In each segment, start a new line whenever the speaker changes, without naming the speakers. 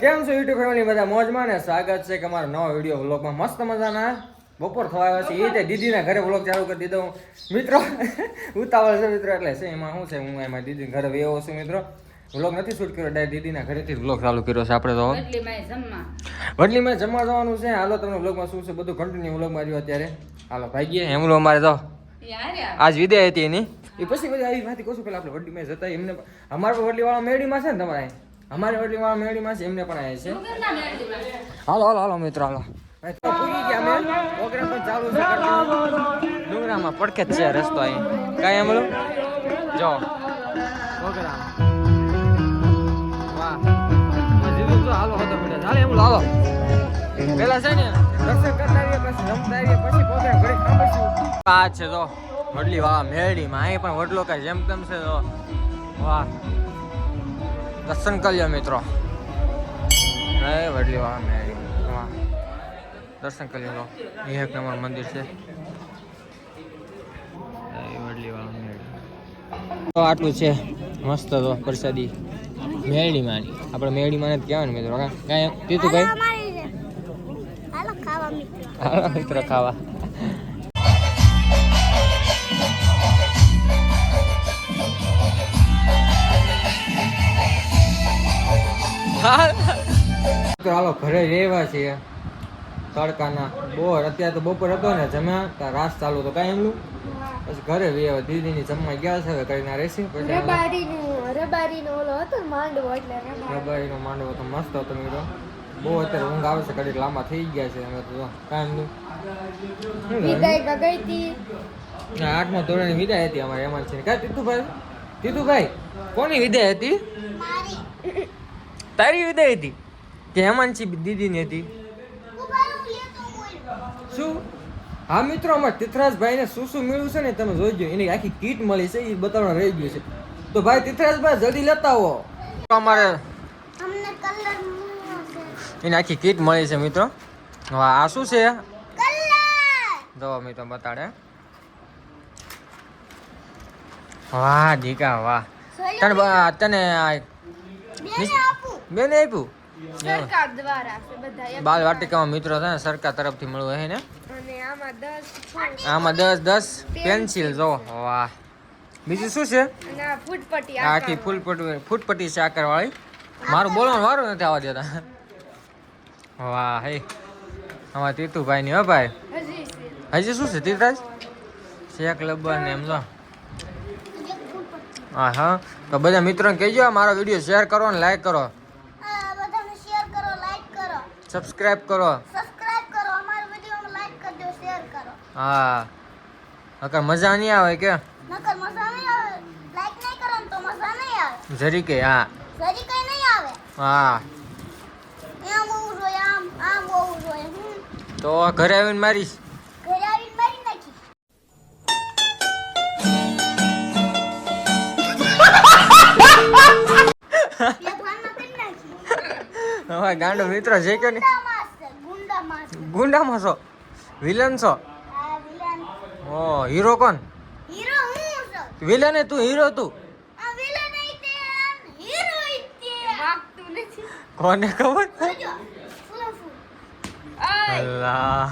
કેમ છો YouTube family બધા મોજમાં ને સ્વાગત છે કે અમારા નવા વીડિયો વ્લોગમાં મસ્ત મજાના. બપોર થવા આવ્યા છે. એ રીતે દીદીના ઘરે વ્લોગ ચાલુ કરી દીધો મિત્રો ઉતાવળ છે મિત્રો એટલે છે એમાં શું છે? હું એમાં દીદી ઘરે વેવો છું મિત્રો. વ્લોગ નથી શૂટ કર્યો ડાયરેક્ટ દીદીના ઘરેથી વ્લોગ ચાલુ કર્યો છે આપણે તો. વડલીમાં જમવા. જવાનું છે. હાલો તમને વ્લોગમાં શું છે? બધું કન્ટિન્યુ વ્લોગમાં રહ્યું અત્યારે. હાલો ભાઈ હેમલો અમારે તો. આજ વિદાય હતી એની. એ પછી બધી આવી માંથી કહું છું પેલા આપણે વડલીમાં જતા. એમને અમારે પણ વડલીવાળા મેળીમાં છે ને તમારે. અમારે વડલીવાળા મેળીમાં છે એમને પણ આવ્યા છે? હાલો હાલો હાલો મિત્રો હાલો. પૂરી ગયા અમે. પ્રોગ્રામ પણ ચાલુ છે ડુંગરામાં પડખે જ છે રસ્તો અહીં. કાંઈ એમ બોલો? જો. પ્રોગ્રામ. વાહ. મેં કીધું તો હાલો હતો બેટા ચાલે એમ હાલો. પેલા છે ને? દર્શન કરતા આવીએ પછી રમતા આવીએ પછી પ્રોગ્રામ ઘડી સાંભળશું. આ છે તો વડલી વાહ મેળીમાં. અહીં પણ વડલો કાંઈ જેમ તેમ છે તો વાહ. દર્શન કરી મિત્રો. વડલી વાહ દર્શન કરી લો એ એક નંબર મંદિર છે. તો આટલું છે. મસ્ત તો પ્રસાદી. મેળી માની આપણે મેળી માને કહેવાય ને મિત્રો કાંઈ પીતું ભાઈ
હાલો મિત્રો
ખાવા. તો હાલો ઘરે રહેવા છીએ. તડકાના બોર. અત્યારે તો બપોર હતો ને જમ્યા ત્યાં રાસ ચાલુ તો કાંઈ એમનું? પછી ઘરે રહેવા દીદીની જમવા ગયા છે. હવે કરીને રહેશે. પછી
રબારીનું રબારીનો ઓલો હતો માંડવો એટલે રબારી.
રબારીનો માંડવો તો મસ્ત હતો મિત્રો. બહુ અત્યારે ઊંઘ આવે છે. કડી લાંબા થઈ ગયા છે અમે તો. કાંઈ એમનું?
વિદાય ગઈ હતી.
ના, આઠમા ધોરણની વિદાય હતી અમારે એમાં છે. કાંઈ તીતુભાઈ તીતુભાઈ કોની વિદાય હતી? તારી વિદાય હતી? કે હેમાંશી દીદીની હતી? શું? હા મિત્રો અમારે તિથરાજભાઈને શું શું મળ્યું છે ને તમે જોઈજો. એની આખી કીટ મળી છે એ બતાવવાનું રહી ગયું છે. તો ભાઈ તિથરાજભાઈ જલ્દી લેતા આવો. અમારે એની આખી કીટ મળી છે મિત્રો. હા આ શું છે?
જવા
જો મિત્રો બતાડે. વાહ દીકા વાહ. તને તને
બેને
આપ્યું?
સરકાર દ્વારા
બાલ વાટિકામાં મિત્રો છે ને સરકાર તરફથી મળવું હે ને?
આમાં દસ
દસ પેન્સિલ જો. વાહ. બીજું શું છે? આખી ફૂલપટ્ટી ફૂટપટ્ટી છે આકાર વાળી મારું બોલવાનું વારું નથી આવવા દેતા. વાહ હે. આમાં તીતુભાઈ ની હો ભાઈ.
હજી
શું છે તીર્થરાજ શેક લબ્બર ને એમ જો. હા હા તો બધા મિત્રોને કહેજો મારો વીડિયો શેર કરો ને લાઈક કરો. સબસ્ક્રાઇબ કરો.
સબસ્ક્રાઇબ કરો અમારો વિડિયો લાઈક કરજો શેર કરો.
હા. અગર મજા નહીં આવે કે?
નકર મજા નહીં આવે. લાઈક નહીં કરો તો મજા નહીં આવે.
જરી કે હા.
જરી કે નહીં આવે.
હા.
એમ બહુ જોઈએ આમ આમ બહુ જોઈએ
તો ઘરે આવીને મારીશ. હવે ગાંડો મિત્ર છે કે નહીં? ગુંડામાં છો? વિલન છો? ઓ હીરો કોણ? વિલન તું હીરો તું? કોને ખબર? અલ્લાહ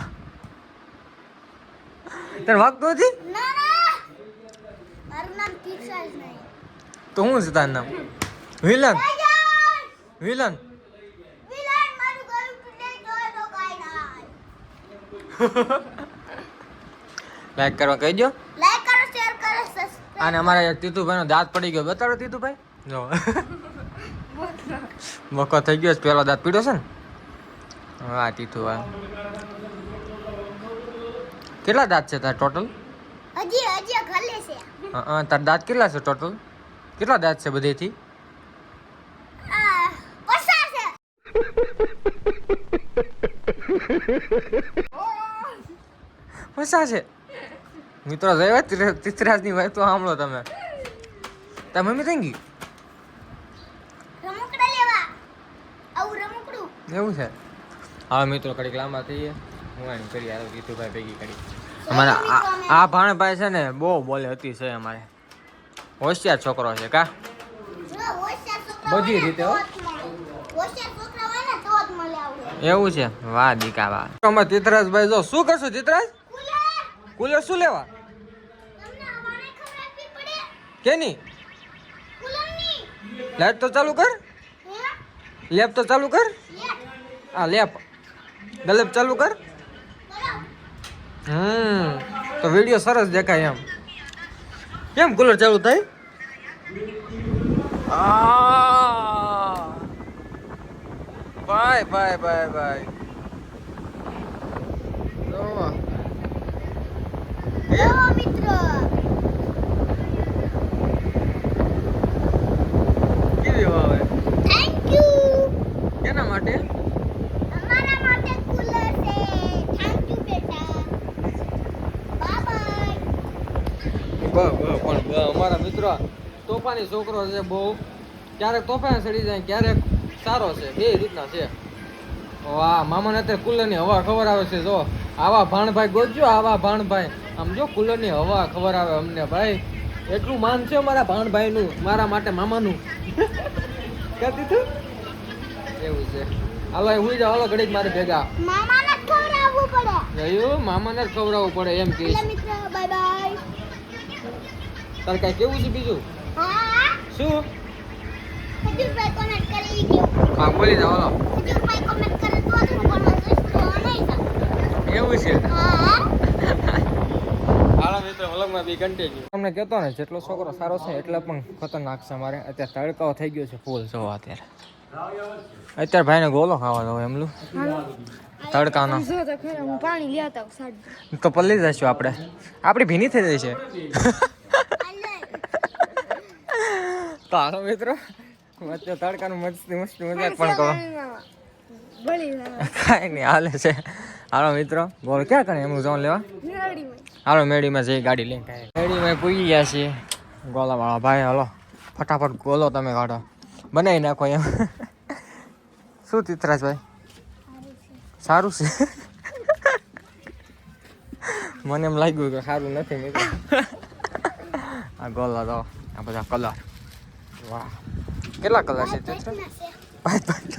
તને વાગતું નથી? તો હું છે તારું નામ? વિલન વિલન
મારું ગળું તૂટે તોય તો કાઈ ના
લાઈક કરવા કહેજો
લાઈક કરો શેર કરો સબસ્ક્રાઇબ
અને અમારા તીતુભાઈનો દાંત પડી ગયો. બતાડો તીતુભાઈ. જો. બકો થઈ ગયો છે. પેલો દાંત પીડ્યો છે ને? હા તીતુભાઈ કેટલા દાંત છે તાર ટોટલ
હજી હજી ખલે છે.
હા તાર દાંત કેટલા છે ટોટલ કેટલા દાંત છે બધેથી?
આ પસાર છે.
પૈસા છે? મિત્રો જોયા તીતરાજની વાત તો સાંભળો તમે. તાર મમ્મી થઈ ગઈ? એવું છે? હા મિત્રો કડીક લાંબા થઈએ. હું એમ કરી આવ્યો જીતુભાઈ ભેગી કરી. અમારા આ- ભાણભાઈ છે ને બહુ બોલે હતી છે અમારે. હોશિયાર છોકરો છે કા? બધી રીતે એવું છે? વાહ દીકા વાહ. અમાર તીતરાજભાઈ જો શું કરશું તીતરાજ?
કુલર
શું લેવા? કેની? લાઈટ તો ચાલુ કર. લેપ તો ચાલુ કર.
હા
આ લેપ ગલેપ ચાલુ કર. હમ તો વીડિયો સરસ દેખાય એમ. કેમ કુલર ચાલુ થાય. ભાઈ ભાઈ ભાઈ ભાઈ જો.
ઓ મિત્ર
કેવી હવા આવે
થેન્ક યુ
કેના માટે
અમારા માટે કુલર છે થેન્ક યુ બેટા બાય બાય
બ બ પણ અમારા મિત્રો તોફાની છોકરો છે બહુ. ક્યારેક તોફાન ચડી જાય ક્યારેક સારો છે બે રીતના છે. વાહ મામાને અત્યારે કુલરની હવા ખબર આવે છે જો. આવા ભાણભાઈ ગોજો આવા ભાણભાઈ. આમ જો કુલરની હવા ખબર આવે અમને ભાઈ. એટલું માન છે મારા ભાણભાઈનું મારા માટે મામાનું. કહેતી દીધું એવું છે. હાલો એ હુઈ જાઓ હાલો ઘડીક મારે ભેગા.
મામાને ખવડાવવું પડે.
મામાને ખવડાવવું પડે એમ કે
બાય બાય
તારે કઈ કેવું છે બીજું? શું?
ખજૂરભાઈ કોમેન્ટ કરી ગયો
હા બોલી જાઓ હાલો.
ખજૂરભાઈ કોમેન્ટ કરે તો જ હું ભણવા જઈશ તો નહીં થાય
એવું છે? તમને કહેતો ને જેટલો છોકરો સારો છે એટલે પણ ખતરનાક છે મારે. અત્યારે તડકાઓ થઈ ગયો છે ફૂલ જો અત્યારે. અત્યારે ભાઈને ગોલો ખાવા દો એમલું તડકાનો.
તો પાણી લેતા
તો પલ્લી જઈશું આપણે. આપણી ભીની થઈ જાય છે તો હાલો મિત્રો. વચ્ચે તડકાનું મસ્તી મસ્તી મજાક પણ કરો
બળી
કાંઈ નહીં હાલે છે. હાલો મિત્રો બોલ ક્યાં કરે એમનું જવાનું લેવા? હાલો મેડીમાં જઈ ગાડી લઈને. મેડીમાં પૂગી ગયા છીએ. ગોલાવાળા ભાઈ હાલો. ફટાફટ ગોલો તમે કાઢો. બનાવી નાખો એમ. શું તીતરાજભાઈ સારું છે. મને એમ લાગ્યું કે સારું નથી મિત્રો. આ ગોલા તો આ બધા કલર વાહ. કેટલા કલર છે તે પાંચ પાંચ.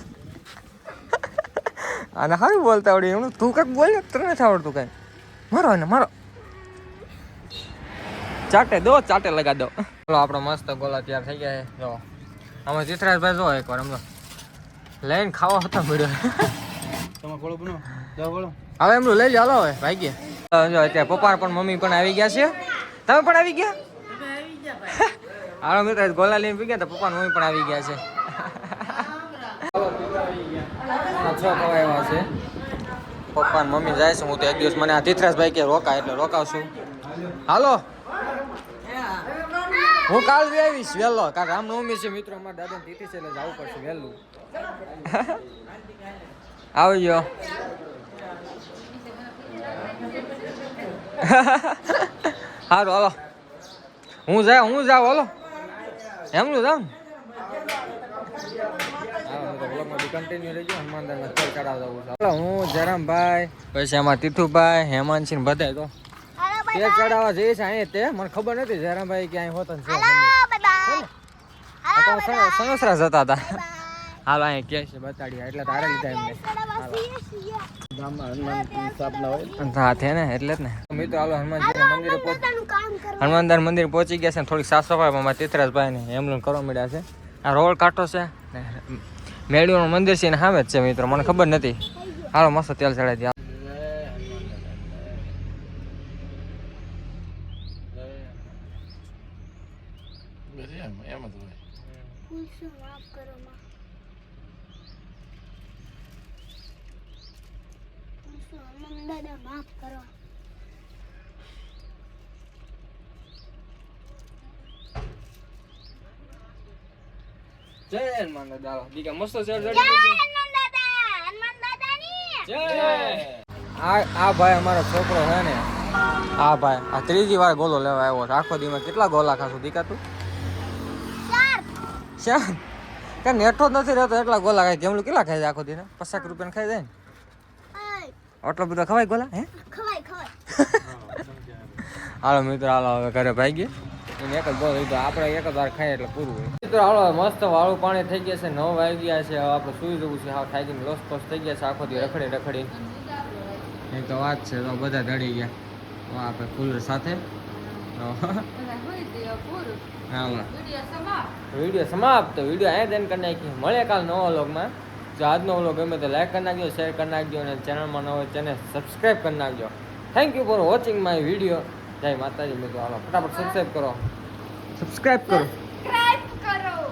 આને સારું બોલતા આવડે એનું તું કંઈક બોલ તને નથી આવડતું કાંઈ. મારો એને મારો. ચાટે દો ચાટે લગા દો. ચલો આપણો મસ્ત ગોલા તૈયાર થઈ ગયા છે. જો આમાં ચિત્રાજભાઈ જો એકવાર એમ લઈને ખાવા હતા મળ્યો.
તમે ગોળો બનો જાઓ ગોળો.
હવે એમનું લઈ લો હાલો હવે ભાઈ ગયા જો અત્યારે પપ્પા પણ મમ્મી પણ આવી ગયા છે. તમે પણ આવી ગયા? હાલો મિત્ર ગોલા લઈને પી ગયા તો પપ્પા મમ્મી પણ આવી ગયા છે. છ એવા છે. પપ્પા મમ્મી જાય છે, હું તો એક દિવસ મને આ તીથરાજભાઈ કે રોકા એટલે રોકાવશું. હાલો. હું કાલ બી આવીશ વહેલો, કારણ રામનવમી છે મિત્રો, અમારા દાદા તિથિ છે એટલે જવું પડશે વહેલું. આવજો સારું હાલો. હું જાય, હું જાઉં, હાલો. એમનું ને હું જરામભાઈ પછી એમાં તીથુભાઈ ને બધા તો. તે ચડાવવા જઈએ છે અહીંયા તે મને ખબર નથી જરામભાઈ કે અહીં હોતા છે આ તો સણ- સણોસરા જતા હતા. હાલો અહીંયા કે છે બતાડ્યા એટલે તારે લીધા એમને. હા છે ને એટલે જ ને. મિત્રો હાલો હનુમાનજી મંદિરે હનુમાનદાર મંદિર પહોંચી ગયા છે ને થોડીક સાફ સફાઈમાં મારા તીથરાજભાઈ ને એમનું કરવા મળ્યા છે. આ રોડ કાંટો છે ને મેળીઓનું મંદિર છે એને સામે જ છે મિત્રો મને ખબર નથી. હાલો મસ્ત તેલ ચડાવી દે.
એમ એમ જ હોય
માફ કરો માં દાદા માફ કરો
જય હનુમાન દાદા. દીકા મસ્ત છે
જય હનુમાન દાદા. હનુમાન દાદાની.
જય. આ આ ભાઈ અમારો છોકરો છે ને આ ભાઈ આ ત્રીજી વાર ગોલો લેવા આવ્યો છે. આખો દીમાં કેટલા ગોલા ખાશું દીકા તું?
ચાર.
કે નેઠો જ નથી રહેતો એટલા ગોલા ખાય જેમલું કેટલા ખાય છે આખો દીને પચાસ રૂપિયા ખાઈ જાય ને? આટલો બધો ખવાય ગોલા હે?
ખવાય ખવાય.
હાલો મિત્રો હાલો હવે ઘરે ભાઈ ગયે. એને એક જ બોલ લીધો આપણે એક જ વાર ખાઈએ એટલે પૂરું હોય. મિત્રો હાલો મસ્ત વાળું પાણી થઈ ગયા છે નવ વાગી ગયા છે હવે આપણે સુઈ જવું છે હાવ થાકીને લોસ પોસ થઈ ગયા છે આખો દી રખડી રખડી એ તો વાત છે તો બધા દડી ગયા. તો આપણે કુલર સાથે.
વીડિયો સમાપ્ત.
વીડિયો અહીંયા દેન કરી નાખી મળે કાલ નવા વ્લોગમાં. જો આજનો વ્લોગ ગમે તો લાઈક કરી નાખજો શેર કરી નાખજો અને ચેનલમાં ન હોય ચેનલ સબસ્ક્રાઈબ કરી નાખજો. Thank you for watching my video જય માતાજી મિત્રો હાલો ફટાફટ સબસ્ક્રાઈબ કરો. સબસ્ક્રાઈબ કરો.
સબસ્ક્રાઈબ કરો.